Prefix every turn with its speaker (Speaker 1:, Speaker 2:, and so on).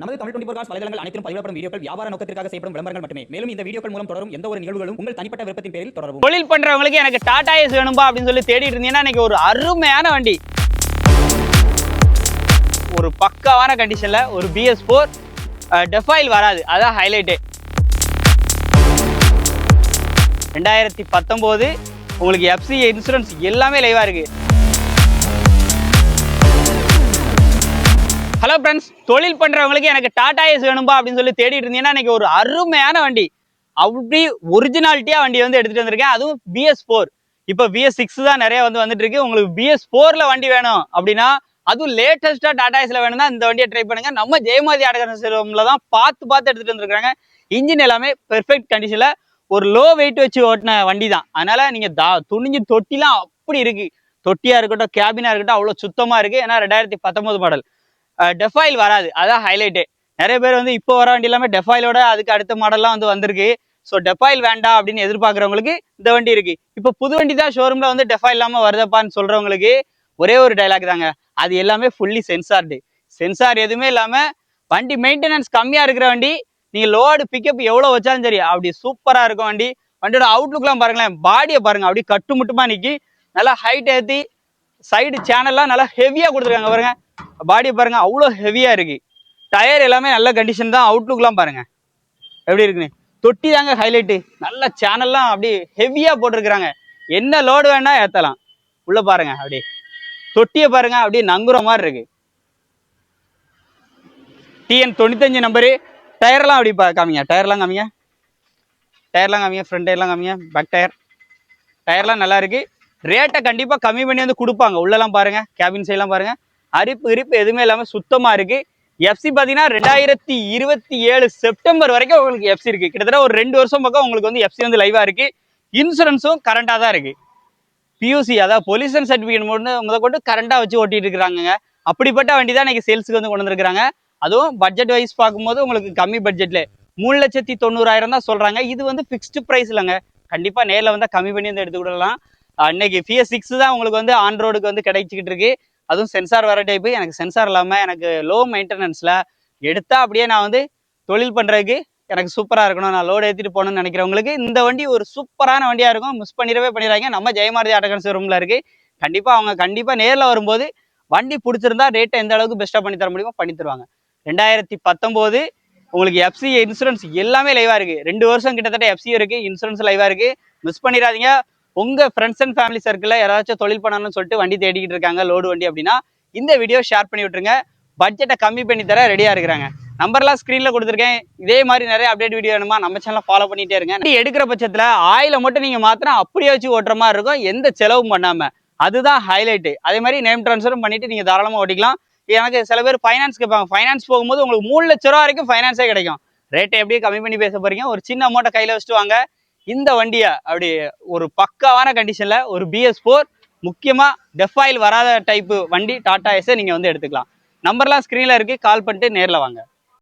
Speaker 1: நமது Tamil twenty four cos வலைதளங்கள் அனைத்தும் பதிவிடப்படும் வீடியோக்கள் வியாபார நோக்கத்திற்காக செய்யப்படும் விளம்பரங்கள் மட்டுமே. மேலும் இந்த வீடியோக்கள் மூலம் தொடரும் எந்த ஒரு நிகழ்வுகளும் உங்கள் தனிப்பட்ட விருப்பத்தின் பேரில் தொடரும்
Speaker 2: தொழில் பண்றவங்களுக்கு எனக்கு டாடா ஏஸ் வேணும்பா அப்படின்னு சொல்லி தேடிட்டு இருந்தீங்கன்னா இன்னைக்கு ஒரு அருமையான வண்டி. ஒரு பக்காவான கண்டிஷன்ல ஒரு பிஎஸ் ஃபோர் டெஃபாயில் வராது. அதான் ஹைலைட்டு ரெண்டாயிரத்தி பத்தொம்போது உங்களுக்கு எஃப்சி இன்சூரன்ஸ் எல்லாமே லைவாக இருக்குது ஹலோ ஃப்ரெண்ட்ஸ் தொழில் பண்றவங்களுக்கு எனக்கு டாடா ஏஸ் வேணும்பா அப்படின்னு சொல்லி தேடிட்டு இருந்தீங்கன்னா இன்னைக்கு ஒரு அருமையான வண்டி. அப்படி ஒரிஜினாலிட்டியாக வண்டி வந்து எடுத்துட்டு வந்திருக்கேன். அதுவும் பிஎஸ் ஃபோர் இப்போ பிஎஸ் சிக்ஸ் தான் நிறைய வந்து வந்துட்டு இருக்கு. உங்களுக்கு பிஎஸ் ஃபோர்ல வண்டி வேணும் அப்படின்னா அதுவும் லேட்டஸ்ட்டாக டாடா ஏஸ்ல வேணும்னா இந்த வண்டியை ட்ரை பண்ணுங்க. நம்ம ஜெயமாதி ஆடகரன் செல்வம்ல தான் பார்த்து பார்த்து எடுத்துட்டு வந்திருக்காங்க இன்ஜின் எல்லாமே பெர்ஃபெக்ட் கண்டிஷனில் ஒரு லோ வெயிட் வச்சு ஓட்டின வண்டி தான் அதனால நீங்க தா துணிஞ்சு தொட்டிலாம் அப்படி இருக்கு. தொட்டியா இருக்கட்டும் கேபினா இருக்கட்டும் அவ்வளோ சுத்தமா இருக்கு. ஏன்னா ரெண்டாயிரத்தி பத்தொம்போது மாடல் டெஃபாயில் வராது. அதான் ஹைலைட்டு நிறைய பேர் வந்து இப்போ வர வண்டி எல்லாமே டெஃபாயிலோட அதுக்கு அடுத்த மாடல்லாம் வந்து வந்திருக்கு. ஸோ டெஃபாயில் வேண்டாம் அப்படின்னு எதிர்பார்க்குறவங்களுக்கு இந்த வண்டி இருக்கு. இப்போ புது வண்டி தான் ஷோரூம்ல வந்து டெஃபாயில் இல்லாமல் வருதப்பான்னு சொல்றவங்களுக்கு ஒரே ஒரு டைலாக் தாங்க. அது எல்லாமே ஃபுல்லி சென்சார்டு சென்சார் எதுவுமே இல்லாமல் வண்டி மெயின்டெனன்ஸ் கம்மியாக இருக்கிற வண்டி நீங்கள் லோடு பிக்கப் எவ்வளோ வச்சாலும் சரி அப்படி சூப்பராக இருக்கும் வண்டி. வண்டியோட அவுட்லுக்லாம் பாருங்களேன். பாடியை பாருங்க. அப்படி கட்டுமுட்டுமா நிற்கி நல்லா ஹைட் ஏற்றி சைடு சேனல்லாம் நல்லா ஹெவியாக கொடுத்துருக்காங்க பாருங்கள் பாடி பாருங்க அவ்வளோ ஹெவியா இருக்கு. டயர் எல்லாமே நல்ல கண்டிஷன் தான். அவுட்லுக்லாம் பாருங்க. எப்படி இருக்குன்னு. தொட்டி தாங்க ஹைலைட்டு நல்ல சேனல்லாம் அப்படி ஹெவியா போட்டிருக்கிறாங்க. என்ன லோடு வேணா ஏத்தலாம். உள்ள பாருங்க அப்படி. தொட்டியை பாருங்க அப்படியே நங்குற மாதிரி இருக்கு. டிஎன் தொண்ணூத்தஞ்சு நம்பரு டயர்லாம் அப்படி பா காமிங்க. டயர்லாம் காமிங்க. டயர்லாம் காமிங்க. ஃப்ரண்ட் டயர்லாம் காமிங்க. பேக் டயர் டயர்லாம் நல்லா இருக்கு. ரேட்டை கண்டிப்பாக கம்மி பண்ணி வந்து கொடுப்பாங்க. உள்ளெல்லாம் பாருங்க. கேபின் சைட்லாம் பாருங்க. அரிப்பு இரிப்பு எதுவுமே இல்லாமல் சுத்தமாக இருக்குது எஃப்சி பார்த்தீங்கன்னா ரெண்டாயிரத்தி இருபத்தி ஏழு செப்டம்பர் வரைக்கும் உங்களுக்கு எஃப்சி இருக்குது கிட்டத்தட்ட ஒரு ரெண்டு வருஷம் பக்கம் உங்களுக்கு வந்து எஃப்சி வந்து லைவாக இருக்குது இன்சூரன்ஸும் கரண்டாக தான் இருக்குது பியூசி அதாவது பொல்யூஷன் சர்டிஃபிகேட் மட்டும் முத கொண்டு கரண்டாக வச்சு ஓட்டிகிட்டு இருக்கிறாங்க அப்படிப்பட்ட வண்டி தான் இன்றைக்கி சேல்ஸுக்கு வந்து கொண்டு வந்திருக்காங்க அதுவும் பட்ஜெட் வைஸ் பார்க்கும்போது உங்களுக்கு கம்மி பட்ஜெட்டில் மூணு லட்சத்தி தொண்ணூறாயிரம் தான் சொல்கிறாங்க இது வந்து ஃபிக்ஸ்டு ப்ரைஸ் இல்லைங்க. கண்டிப்பாக நேரில் வந்தால் கம்மி பண்ணி வந்து எடுத்து விடலாம் அன்னைக்கு பிஎஸ் சிக்ஸ் தான் உங்களுக்கு வந்து ஆன் ரோடுக்கு வந்து கிடைச்சிக்கிட்டு இருக்கு. அதுவும் சென்சார் வர டைப்பு எனக்கு சென்சார் இல்லாமல் எனக்கு லோ மெயின்டெனன்ஸில் எடுத்தால் அப்படியே நான் வந்து தொழில் பண்ணுறதுக்கு எனக்கு சூப்பராக இருக்கணும். நான் லோடு ஏற்றிட்டு போகணும்னு நினைக்கிறவங்களுக்கு இந்த வண்டி ஒரு சூப்பரான வண்டியாக இருக்கும். மிஸ் பண்ணிடவே பண்ணிடுறாங்க நம்ம ஜெயமாரதி ஆட்டகன் ஷோரூமில் இருக்குது கண்டிப்பாக அவங்க கண்டிப்பாக நேரில் வரும்போது வண்டி பிடிச்சிருந்தா ரேட்டை எந்த அளவுக்கு பெஸ்ட்டாக பண்ணி தர முடியுமோ பண்ணி தருவாங்க. ரெண்டாயிரத்தி பத்தொம்போது உங்களுக்கு எஃப்சி இன்சூரன்ஸ் எல்லாமே லைவாக இருக்குது ரெண்டு வருஷம் கிட்டத்தட்ட எஃப்சி இருக்குது இன்சூரன்ஸ் லைவாக இருக்குது மிஸ் பண்ணிடாதீங்க. உங்கள் ஃப்ரெண்ட்ஸ் அண்ட் ஃபேமிலி சர்க்கிளில் யாராச்சும் தொழில் பண்ணணும்னு சொல்லிட்டு வண்டி தேடிக்கிட்டு இருக்காங்க லோடு வண்டி அப்படின்னா இந்த வீடியோ ஷேர் பண்ணி விட்டுருங்க. பட்ஜெட்டை கம்மி பண்ணி தர ரெடியாக இருக்கிறாங்க. நம்பர்லாம் ஸ்க்ரீனில் கொடுத்துருக்கேன். இதே மாதிரி நிறைய அப்டேட் வீடியோ வேணுமா நம்ம சேனலை ஃபாலோ பண்ணிட்டே இருங்க. வண்டி எடுக்கிற பட்சத்தில் ஆயில மட்டும் நீங்கள் மாத்திரம் அப்படியே வச்சு ஓட்டுற மாதிரி இருக்கும். எந்த செலவும் பண்ணாமல் அதுதான் ஹைலைட்டு அதே மாதிரி நேம் ட்ரான்ஸ்ஃபரும் பண்ணிட்டு நீங்கள் தாராளமாக ஓட்டிக்கலாம். எனக்கு சில பேர் ஃபைனான்ஸ் கேட்பாங்க. ஃபைனான்ஸ் போகும்போது உங்களுக்கு மூணு லட்ச ரூபா வரைக்கும் ஃபைனான்ஸே கிடைக்கும். ரேட்டை எப்படியும் கம்மி பண்ணி பேச போறீங்க. ஒரு சின்ன அமௌண்ட்டை கையில் வச்சுட்டு வாங்க. இந்த வண்டியை அப்படி ஒரு பக்காவான கண்டிஷனில் ஒரு பிஎஸ் ஃபோர் முக்கியமாக டெஃபாயில் வராத டைப்பு வண்டி டாடா எஸ்ஸை நீங்கள் வந்து எடுத்துக்கலாம். நம்பர்லாம் ஸ்க்ரீனில் இருக்குது கால் பண்ணிட்டு நேரில் வாங்க.